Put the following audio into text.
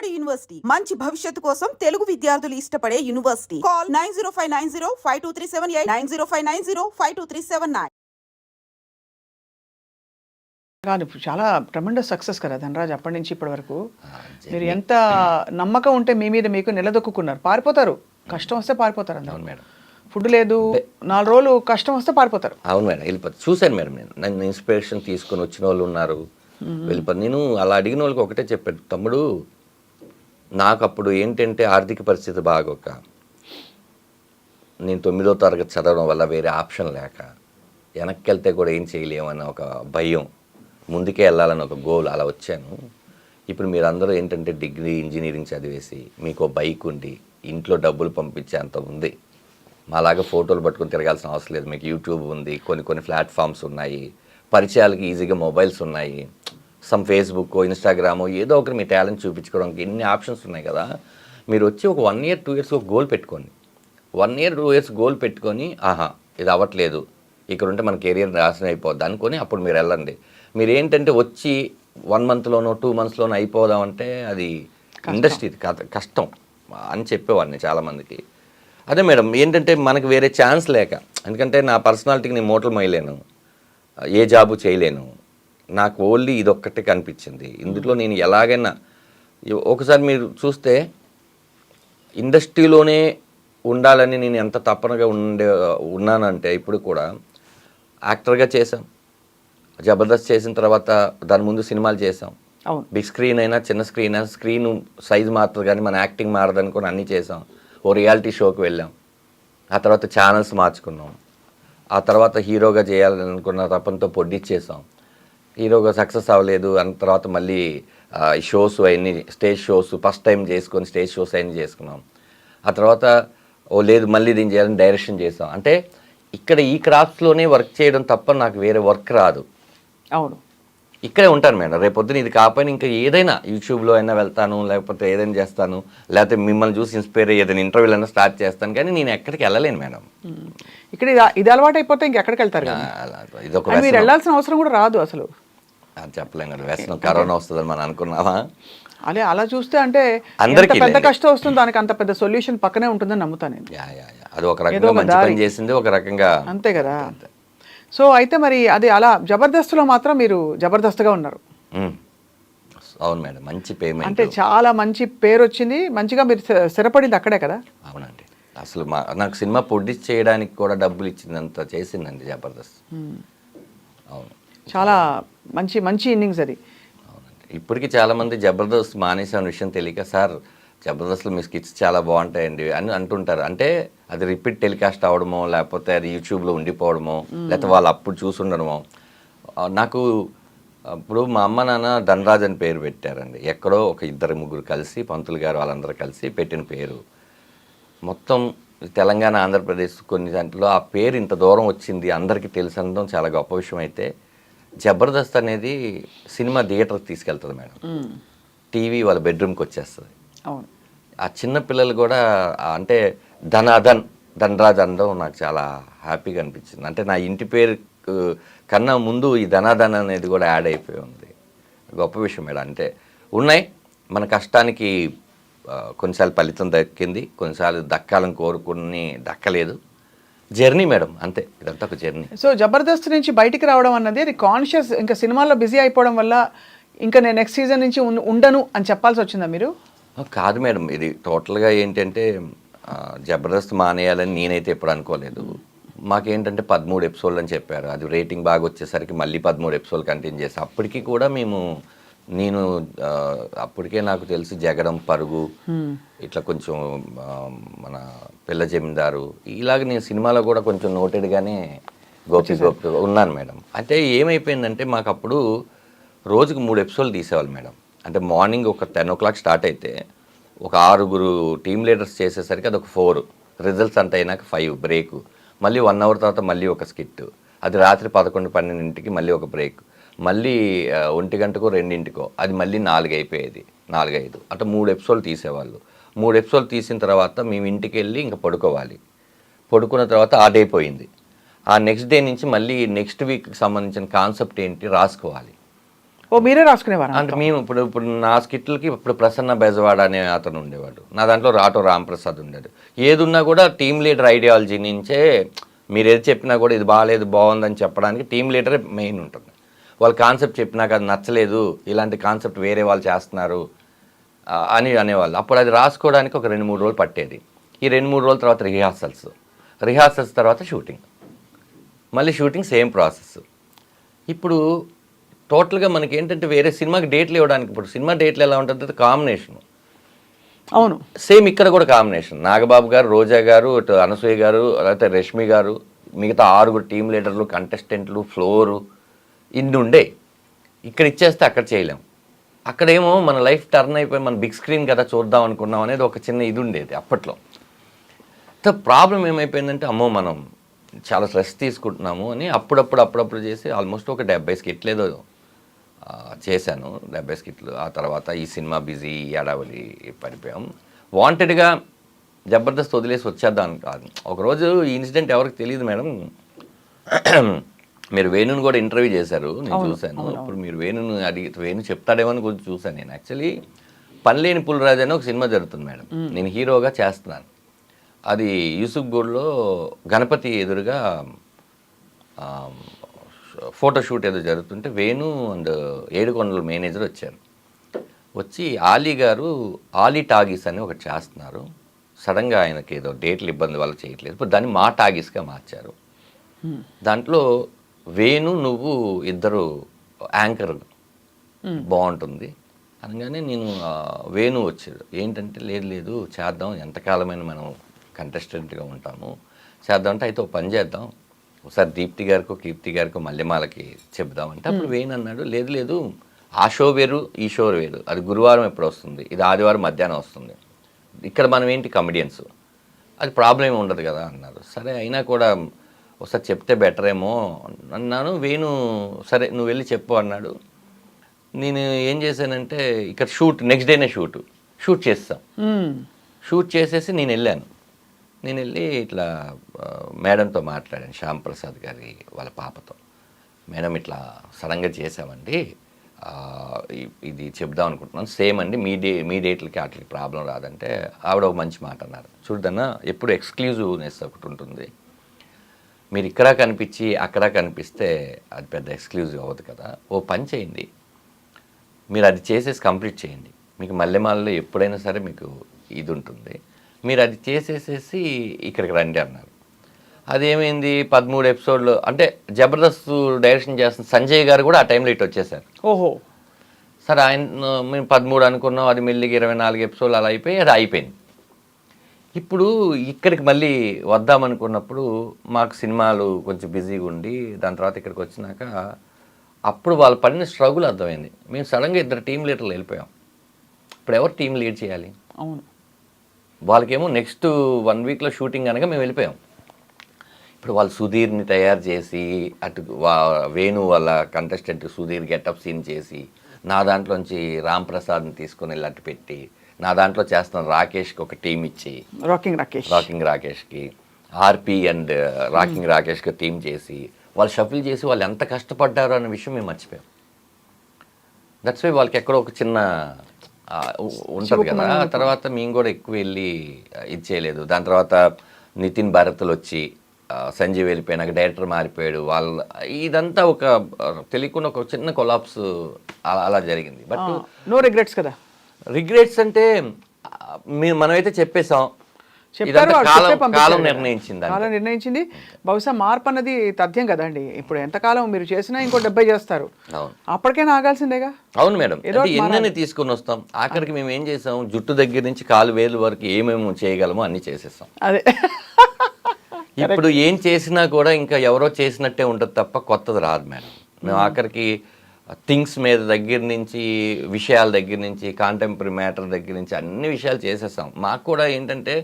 Vijayawada university. మంచి భవిష్యత్తు కోసం తెలుగు విద్యార్థులు ఇష్టపడే university. Call nine zero five nine zero five two three seven eight nine zero five nine zero five two three seven nine. కాదు చాలా tremendous success కదా ధనరాజ్ అప్పటి నుంచి ఇప్పటి వరకు. మీరు ఎంత నమ్మకం ఉంటే మీ మీద మీకు నిలదొక్కున్నారు పారిపోతారు. కష్టం వస్తే పారిపోతారు అవును మేడం. ఫుడ్ లేదు నాలుగు రోజులు కష్టం వస్తే పారిపోతారు. అవును మేడం వెళ్ళిపోతుంది చూశాను మేడం నేను. నన్ను ఇన్స్పిరేషన్ తీసుకొని వచ్చిన వాళ్ళు ఉన్నారు వెళ్ళిపోతుంది నేను అలా అడిగిన వాళ్ళకి ఒకటే చెప్పాడు తమ్ముడు నాకు అప్పుడు ఏంటంటే ఆర్థిక పరిస్థితి బాగోక. నేను తొమ్మిదో తరగతి చదవడం వల్ల వేరే ఆప్షన్ లేక. వెనక్కి వెళ్తే కూడా ఏం చేయలేమని ఒక భయం. ముందుకే వెళ్ళాలని ఒక గోల్ అలా వచ్చాను. ఇప్పుడు మీరందరూ ఏంటంటే డిగ్రీ ఇంజనీరింగ్ చదివేసి మీకు బైక్ ఉండి ఇంట్లో డబ్బులు పంపించే అంత ఉంది. మాలాగా ఫోటోలు పట్టుకొని తిరగాల్సిన అవసరం లేదు. మీకు యూట్యూబ్ ఉంది. కొన్ని కొన్ని ప్లాట్ఫామ్స్ ఉన్నాయి. పరిచయాలకి ఈజీగా మొబైల్స్ ఉన్నాయి. సమ్ ఫేస్బుక్ ఇన్స్టాగ్రామ్ ఏదో ఒకటి మీ టాలెంట్ చూపించుకోవడానికి ఎన్ని ఆప్షన్స్ ఉన్నాయి కదా మీరు వచ్చి ఒక వన్ ఇయర్ టూ ఇయర్స్ ఒక గోల్ పెట్టుకోండి. One year two years goal పెట్టుకొని ఆహా ఇది అవ్వట్లేదు. ఇక్కడ ఉంటే మన కెరియర్ నాశనం అయిపోద్ది అనుకొని అప్పుడు మీరు వెళ్ళండి. మీరు ఏంటంటే వచ్చి వన్ మంత్లోనో టూ మంత్స్లోనో అయిపోదామంటే అది ఇండస్ట్రీ కష్టం. అని చెప్పేవాడిని చాలామందికి. అదే మేడం ఏంటంటే మనకు వేరే ఛాన్స్ లేక ఎందుకంటే నా పర్సనాలిటీకి నేను మోటలు మొయ్యలేను ఏ జాబు చేయలేను. నాకు ఓన్లీ ఇదొక్కటే కనిపించింది. ఇందులో నేను ఎలాగైనా ఒకసారి మీరు చూస్తే ఇండస్ట్రీలోనే ఉండాలని నేను ఎంత తప్పనగా ఉండే ఉన్నానంటే ఇప్పుడు కూడా యాక్టర్గా చేశాం. జబర్దస్త్ చేసిన తర్వాత దాని ముందు సినిమాలు చేసాం బిగ్ స్క్రీన్ అయినా చిన్న స్క్రీన్ అయినా స్క్రీన్ సైజ్ మారుతుంది కానీ మన యాక్టింగ్ మారదని కూడా అన్నీ చేసాం ఓ రియాలిటీ షోకి వెళ్ళాం. ఆ తర్వాత ఛానల్స్ మార్చుకున్నాం. ఆ తర్వాత హీరోగా చేయాలనుకున్న తపంతో పొడ్డిచ్చేసాం హీరోగా సక్సెస్ అవ్వలేదు. అన్న తర్వాత మళ్ళీ షోస్ అవన్నీ స్టేజ్ షోస్ ఫస్ట్ టైం చేసుకొని స్టేజ్ షోస్ అవన్నీ చేసుకున్నాం. ఆ తర్వాత ఓ లేదు మళ్ళీ దీన్ని చేయాలని డైరెక్షన్ చేసాం. అంటే ఇక్కడ ఈ క్రాఫ్ట్స్లోనే వర్క్ చేయడం తప్ప నాకు వేరే వర్క్ రాదు. అవును. ఇక్కడే ఉంటాను మేడం. రేపు పొద్దున ఇది కాకపోయినా ఇంకా ఏదైనా యూట్యూబ్లో అయినా వెళ్తాను లేకపోతే ఏదైనా చేస్తాను లేకపోతే మిమ్మల్ని చూసి ఇన్స్పైర్ అయ్యి ఏదైనా ఇంటర్వ్యూలు అయినా స్టార్ట్ చేస్తాను కానీ నేను ఎక్కడికి వెళ్ళలేను మేడం. ఇక్కడ ఇది ఇది అలవాటు అయిపోతే ఇంకెక్కడికి వెళ్తారు ఇదొక అని మీరు వెళ్ళాల్సిన అవసరం కూడా రాదు అసలు. చెప్పలేం కదా. వ్యసనం కరోనా వస్తుందని మనం అనుకున్నావా అదే అలా చూస్తే అంటే అందరికీ పెద్ద. కష్టం వస్తుంది దానికి అంత పెద్ద సొల్యూషన్ పక్కనే ఉంటుందని నమ్ముతాను నేను. Yeah yeah yeah. అది ఒక రకంగా మంచి. పని చేసింది ఒక రకంగా అంతే కదా. సో అయితే మరి అది అలా జబర్దస్త్లో మాత్రం మీరు జబర్దస్త్గా ఉన్నారు. ఉమ్. అవును మేడం మంచి పేమెంట్. అంటే చాలా మంచి పేరు వచ్చింది మంచిగా మీరు స్థిర- స్థిరపడింది అక్కడే కదా? అవునండి. అసలు మా నాకు సినిమా ప్రొడ్యూస్ చేయడానికి కూడా డబ్బులు ఇచ్చిందంత చేసిందండి జబర్దస్త్. అవును. చాలా మంచి మంచి ఇన్నింగ్స్ అది. ఇప్పటికీ చాలామంది జబర్దస్త్ మానేసిన విషయం తెలియక సార్ జబర్దస్త్లో మీ స్కిట్స్ చాలా బాగుంటాయండి అని అంటుంటారు. అంటే అది రిపీట్ టెలికాస్ట్ అవడమో లేకపోతే అది యూట్యూబ్లో ఉండిపోవడమో లేకపోతే వాళ్ళు అప్పుడు చూసుండడమో. నాకు అప్పుడు మా అమ్మ నాన్న ధనరాజ్ అని పేరు పెట్టారండి. ఎక్కడో ఒక ఇద్దరు ముగ్గురు కలిసి పంతులు గారు వాళ్ళందరూ కలిసి పెట్టిన పేరు. మొత్తం తెలంగాణ ఆంధ్రప్రదేశ్ కొన్ని దాంట్లో ఆ పేరు ఇంత దూరం వచ్చింది అందరికీ తెలిసడం చాలా గొప్ప విషయం అయితే జబర్దస్త్ అనేది సినిమా థియేటర్కి తీసుకెళ్తుంది మేడం. టీవీ వాళ్ళ బెడ్రూమ్కి వచ్చేస్తుంది. ఆ చిన్న పిల్లలు కూడా అంటే ధనాధన్ ధనరాజ్ అనడం నాకు చాలా హ్యాపీగా అనిపించింది. అంటే నా ఇంటి పేరు కన్నా ముందు ఈ ధనాధన్ అనేది కూడా యాడ్ అయిపోయి ఉంది. గొప్ప విషయం మేడం. అంటే ఉన్నాయి. మన కష్టానికి కొన్నిసార్లు ఫలితం దక్కింది కొన్నిసార్లు దక్కాలని కోరుకుని దక్కలేదు. జర్నీ మేడం అంతే. ఇదంతా ఒక జర్నీ. సో జబర్దస్త్ నుంచి బయటికి రావడం అన్నది అది కాన్షియస్ ఇంకా సినిమాల్లో బిజీ అయిపోవడం వల్ల ఇంకా నేను నెక్స్ట్ సీజన్ నుంచి ఉండను అని చెప్పాల్సి వచ్చిందా మీరు? కాదు మేడం. ఇది టోటల్గా ఏంటంటే జబర్దస్త్ మానేయాలని నేనైతే ఎప్పుడు అనుకోలేదు. మాకేంటంటే పదమూడు ఎపిసోడ్లు అని చెప్పారు. అది రేటింగ్ బాగా వచ్చేసరికి మళ్ళీ పదమూడు ఎపిసోడ్ కంటిన్యూ చేసి అప్పటికి కూడా మేము నేను అప్పటికే నాకు తెలిసి జగడం పరుగు ఇట్లా కొంచెం మన పిల్ల జమీందారు ఇలాగ నేను సినిమాలో కూడా కొంచెం నోటెడ్గానే గోపి గోపి ఉన్నాను మేడం. అంటే ఏమైపోయిందంటే మాకు అప్పుడు రోజుకు మూడు ఎపిసోడ్లు తీసేవాళ్ళు మేడం. అంటే మార్నింగ్ ఒక టెన్ ఓ క్లాక్ స్టార్ట్ అయితే ఒక ఆరుగురు టీమ్ లీడర్స్ చేసేసరికి అది ఒక ఫోర్ రిజల్ట్స్ అంత అయినాక ఫైవ్ బ్రేక్. మళ్ళీ వన్ అవర్ తర్వాత మళ్ళీ ఒక స్కిట్ అది రాత్రి పదకొండు పన్నెండింటికి మళ్ళీ ఒక బ్రేక్. మళ్ళీ ఒంటి గంటకో రెండింటికో అది మళ్ళీ నాలుగు అయిపోయేది నాలుగైదు. అట్లా మూడు ఎపిసోడ్లు తీసేవాళ్ళు. మూడు ఎపిసోడ్లు తీసిన తర్వాత మేము ఇంటికి వెళ్ళి ఇంకా పడుకోవాలి. పడుకున్న తర్వాత ఆ డే పోయింది. ఆ నెక్స్ట్ డే నుంచి మళ్ళీ నెక్స్ట్ వీక్కి సంబంధించిన కాన్సెప్ట్ ఏంటి రాసుకోవాలి. ఓ మీరే రాసుకునేవారా? అంటే మేము ఇప్పుడు ఇప్పుడు నా స్కిట్లకి ఇప్పుడు ప్రసన్న బెజవాడ అనే అతను ఉండేవాడు. నా దాంట్లో రాటో రాంప్రసాద్ ఉండేది. ఏది ఉన్నా కూడా టీమ్ లీడర్ ఐడియాలజీ నుంచే మీరు ఏది చెప్పినా కూడా ఇది బాగాలేదు బాగుందని చెప్పడానికి టీమ్ లీడరే మెయిన్ ఉంటుంది. వాళ్ళ కాన్సెప్ట్ చెప్పినాక అది నచ్చలేదు ఇలాంటి కాన్సెప్ట్ వేరే వాళ్ళు చేస్తున్నారు అని అనేవాళ్ళు. అప్పుడు అది రాసుకోవడానికి ఒక రెండు మూడు రోజులు పట్టేది. ఈ రెండు మూడు రోజుల తర్వాత రిహార్సల్స్. రిహార్సల్స్ తర్వాత షూటింగ్. మళ్ళీ షూటింగ్ సేమ్ ప్రాసెస్. ఇప్పుడు టోటల్గా మనకి ఏంటంటే వేరే సినిమాకి డేట్లు ఇవ్వడానికి ఇప్పుడు సినిమా డేట్లు ఎలా ఉంటుంది కాంబినేషన్. అవును. సేమ్ ఇక్కడ కూడా కాంబినేషన్. నాగబాబు గారు రోజా గారు అనసూయ గారు లేకపోతే రష్మి గారు మిగతా ఆరుగురు టీం లీడర్లు కంటెస్టెంట్లు ఫ్లోరు ఇన్ని ఉండే ఇక్కడ ఇచ్చేస్తే అక్కడ చేయలేం. అక్కడేమో మన లైఫ్ టర్న్ అయిపోయి మన బిగ్ స్క్రీన్ కదా చూద్దాం అనుకున్నాం అనేది ఒక చిన్న ఇది ఉండేది అప్పట్లో ప్రాబ్లం ఏమైపోయిందంటే అమ్మో మనం చాలా స్ట్రెస్ తీసుకుంటున్నాము అని అప్పుడప్పుడు అప్పుడప్పుడు చేసి ఆల్మోస్ట్ ఒక డెబ్బై స్కిట్లేదో చేశాను. డెబ్బై స్కిట్లు. ఆ తర్వాత ఈ సినిమా బిజీ ఎడవలి పడిపోయాం. వాంటెడ్గా జబర్దస్త్ వదిలేసి వచ్చేద్దాం. కాదు ఒకరోజు ఈ ఇన్సిడెంట్ ఎవరికి తెలియదు మేడం. మీరు వేణుని కూడా ఇంటర్వ్యూ చేశారు నేను చూశాను. ఇప్పుడు మీరు వేణుని అడిగి వేణు చెప్తాడేమో అని కొంచెం చూశాను నేను. యాక్చువల్లీ పనిలేని పులిరాజు అని ఒక సినిమా జరుగుతుంది మేడం. నేను హీరోగా చేస్తున్నాను. అది యూసుఫ్ గూడ్లో గణపతి ఎదురుగా ఆ, ఫోటో షూట్ ఏదో జరుగుతుంటే వేణు అండ్ ఏడుకొండల మేనేజర్ వచ్చారు. వచ్చి ఆలీ గారు ఆలీ టాగీస్ అని ఒకటి చేస్తున్నారు. సడన్గా ఆయనకి ఏదో డేట్లు ఇబ్బంది వల్ల చేయట్లేదు. ఇప్పుడు దాన్ని మా టాగీస్గా మార్చారు. దాంట్లో వేణు నువ్వు ఇద్దరు యాంకర్ బాగుంటుంది. అనగానే నేను వేణు వచ్చాడు. ఏంటంటే లేదు లేదు చేద్దాం. ఎంతకాలమైన మనం కంటెస్టెంట్గా ఉంటాము. చేద్దాం అంటే అయితే ఒక పని చేద్దాం. ఒకసారి దీప్తి గారికో కీర్తి గారికో మల్లెమాలకి చెప్దామంటే అప్పుడు వేణు అన్నాడు లేదు లేదు ఆ షో వేరు ఈ షో వేరు. అది గురువారం ఎప్పుడు వస్తుంది? ఇది ఆదివారం మధ్యాహ్నం వస్తుంది. ఇక్కడ మనం ఏంటి కమెడియన్స్ అది ప్రాబ్లం ఉండదు కదా అన్నారు. సరే అయినా కూడా ఒకసారి చెప్తే బెటర్ ఏమో అన్నాను వేణు సరే నువ్వు వెళ్ళి చెప్పు అన్నాడు. నేను ఏం చేశానంటే ఇక్కడ షూట్ నెక్స్ట్ డేనే షూట్. షూట్ చేస్తాం. షూట్ చేసేసి నేను వెళ్ళాను. నేను వెళ్ళి ఇట్లా మేడంతో మాట్లాడాను శ్యామ్ ప్రసాద్ గారి వాళ్ళ పాపతో. మేడం ఇట్లా సడన్గా చేసామండి ఇది చెప్దాం అనుకుంటున్నాను. సేమ్ అండి మీ డే మీ డేట్లకి వాటికి ప్రాబ్లం రాదంటే ఆవిడ ఒక మంచి మాట అన్నారు. చూడదన్నా ఎప్పుడు ఎక్స్క్లూజివ్నెస్ ఒకటి ఉంటుంది. మీరు ఇక్కడ కనిపించి అక్కడ కనిపిస్తే అది పెద్ద ఎక్స్క్లూజివ్ అవ్వదు కదా. ఓ పని చేయండి. మీరు అది చేసేసి కంప్లీట్ చేయండి. మీకు మల్లెమాలలో ఎప్పుడైనా సరే మీకు ఇది ఉంటుంది మీరు అది చేసేసేసి ఇక్కడికి రండి అన్నారు. అదేమైంది? పదమూడు ఎపిసోడ్లు అంటే జబర్దస్త్ డైరెక్షన్ చేస్తున్న సంజయ్ గారు కూడా ఆ టైంలో ఇటు వచ్చేసారు. ఓహో. సరే ఆయన మేము పదమూడు అనుకున్నాం అది మెల్లిగా ఇరవై నాలుగు ఎపిసోడ్లు అలా అయిపోయి అది అయిపోయింది. ఇప్పుడు ఇక్కడికి మళ్ళీ వద్దామనుకున్నప్పుడు మాకు సినిమాలు కొంచెం బిజీగా ఉండి దాని తర్వాత ఇక్కడికి వచ్చినాక అప్పుడు వాళ్ళు పడిన స్ట్రగుల్ అర్థమైంది. మేము సడన్గా ఇద్దరు టీం లీడర్లు వెళ్ళిపోయాం. ఇప్పుడు ఎవరు టీం లీడ్ చేయాలి? అవును. వాళ్ళకేమో నెక్స్ట్ వన్ వీక్లో షూటింగ్ అనగా మేము వెళ్ళిపోయాం. ఇప్పుడు వాళ్ళు సుధీర్ని తయారు చేసి అటు వా- వేణు వాళ్ళ కంటెస్టెంట్ సుధీర్ గెటప్ సీన్ చేసి నా దాంట్లోంచి రామ్ ప్రసాద్ని తీసుకొని వెళ్ళి అటు పెట్టి నా దాంట్లో చేస్తున్న రాకేష్కి ఒక టీం ఇచ్చి రాకింగ్ రాకేష్ రాకింగ్ రాకేష్కి ఆర్పి అండ్ రాకింగ్ రాకేష్కి టీం చేసి వాళ్ళు షఫిల్ చేసి వాళ్ళు ఎంత కష్టపడ్డారో అనే విషయం మేము మర్చిపోయాం. దట్స్ వై వాళ్ళకి ఎక్కడో ఒక చిన్న ఉంటుంది కదా. తర్వాత మేము కూడా ఎక్కువ వెళ్ళి ఇది చేయలేదు. దాని తర్వాత నితిన్ భారత్లు వచ్చి సంజీవ్ వెళ్ళిపోయినాక డైరెక్టర్ మారిపోయాడు. వాళ్ళ ఇదంతా ఒక తెలియకుండా ఒక చిన్న కొలాప్స్ అలా అలా జరిగింది. బట్ నో రిగ్రెట్స్ కదా. రిగ్రెట్స్ అంటే మనమైతే చెప్పేశాం. చెప్పారు కాలం. నిర్ణయించింది. కాలం నిర్ణయించింది. బహుశా మార్పు అన్నది తథ్యం కదండి. ఇప్పుడు ఎంతకాలం మీరు చేసినా ఇంకో డెబ్బై చేస్తారు. అప్పటికైనా ఆగాల్సిందేగా? అవును మేడం. ఎన్నని తీసుకొని వస్తాం? ఆఖరికి మేము ఏం చేసాం? జుట్టు దగ్గర నుంచి కాలు వేలు వరకు ఏమేమి చేయగలమో అన్ని చేసేస్తాం అదే. ఇప్పుడు ఏం చేసినా కూడా ఇంకా ఎవరో చేసినట్టే ఉంటుంది తప్ప కొత్తది రాదు మేడం. మేము ఆఖరికి థింగ్స్ మీద దగ్గర నుంచి విషయాల దగ్గర నుంచి కాంటెంపరీ మ్యాటర్ దగ్గర నుంచి అన్ని విషయాలు చేసేస్తాం మాకు కూడా ఏంటంటే